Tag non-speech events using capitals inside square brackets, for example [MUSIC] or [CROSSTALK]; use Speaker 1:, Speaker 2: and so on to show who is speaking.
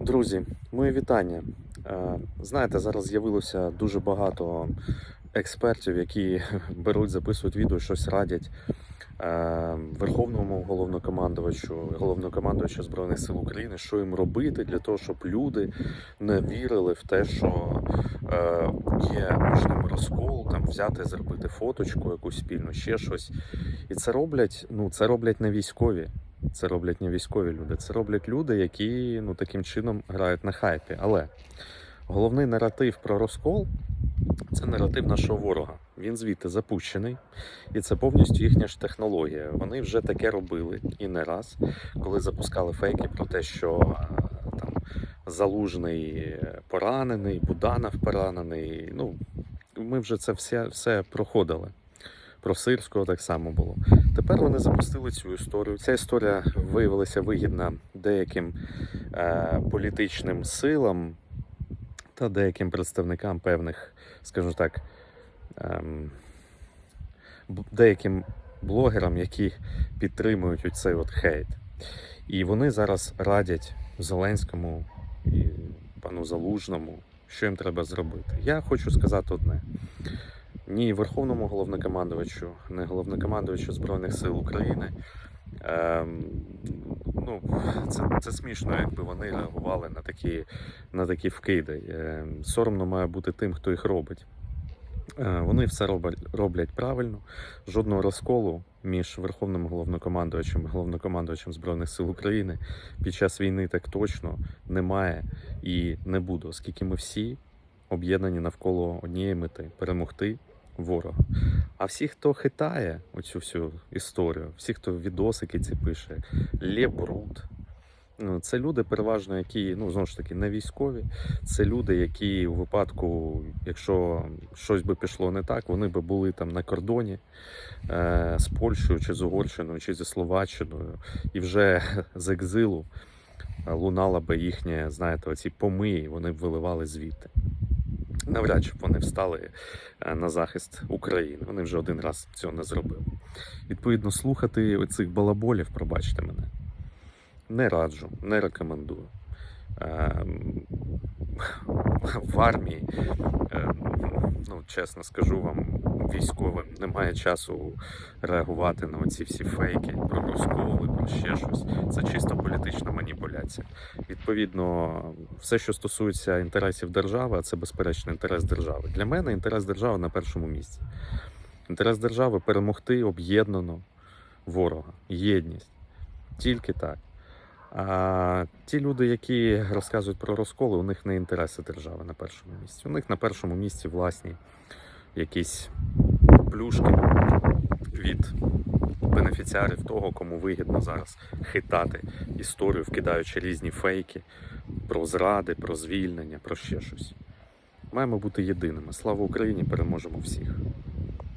Speaker 1: Друзі, мої вітання. Е, Знаєте, зараз з'явилося дуже багато експертів, які [LAUGHS] беруть, записують відео, щось радять е, Верховному головнокомандувачу, головнокомандувачу Збройних сил України, що їм робити для того, щоб люди не вірили в те, що е, є між розкол, там взяти, зробити фоточку якусь спільну, ще щось. І це роблять, ну це роблять не військові. Це роблять не військові люди, це роблять люди, які ну таким чином грають на хайпі. Але головний наратив про розкол це наратив нашого ворога. Він звідти запущений, і це повністю їхня ж технологія. Вони вже таке робили і не раз, коли запускали фейки про те, що там залужний поранений, Буданов поранений. Ну ми вже це все, все проходили. Про Сирського так само було. Тепер вони запустили цю історію. Ця історія виявилася вигідна деяким е, політичним силам та деяким представникам певних, скажімо так, б- деяким блогерам, які підтримують оцей от хейт. І вони зараз радять Зеленському і пану Залужному, що їм треба зробити. Я хочу сказати одне. Ні Верховному головнокомандувачу, ні головнокомандувачу Збройних сил України. Ем, ну, це, це смішно, якби вони реагували на такі, на такі вкиди. Ем, соромно має бути тим, хто їх робить. Е, вони все роблять, роблять правильно. Жодного розколу між Верховним головнокомандувачем і головнокомандувачем Збройних сил України під час війни так точно немає і не буде, оскільки ми всі об'єднані навколо однієї мети перемогти ворога. А всі, хто хитає оцю всю історію, всі, хто відосики ці пише, лєбруд. Ну, це люди переважно, які ну знову ж таки не військові. Це люди, які у випадку, якщо щось би пішло не так, вони би були там на кордоні е, з Польщею чи з Угорщиною, чи зі Словаччиною, і вже з екзилу лунала би їхнє, знаєте, оці помиї, вони б виливали звідти. Навряд чи б вони встали е, на захист України. Вони вже один раз цього не зробили. Відповідно, слухати оцих балаболів, пробачте мене, не раджу, не рекомендую. Ем, В армії, ем, ну чесно скажу вам, військовим немає часу реагувати на оці всі фейки про розколи, про ще щось. Це чисто політична маніпуляція. Відповідно, все, що стосується інтересів держави, а це безперечно інтерес держави. Для мене інтерес держави на першому місці. Інтерес держави перемогти об'єднано ворога, єдність. Тільки так. А ті люди, які розказують про розколи, у них не інтереси держави на першому місці. У них на першому місці власні якісь плюшки від бенефіціарів того, кому вигідно зараз хитати історію, вкидаючи різні фейки про зради, про звільнення, про ще щось. Маємо бути єдиними. Слава Україні! Переможемо всіх!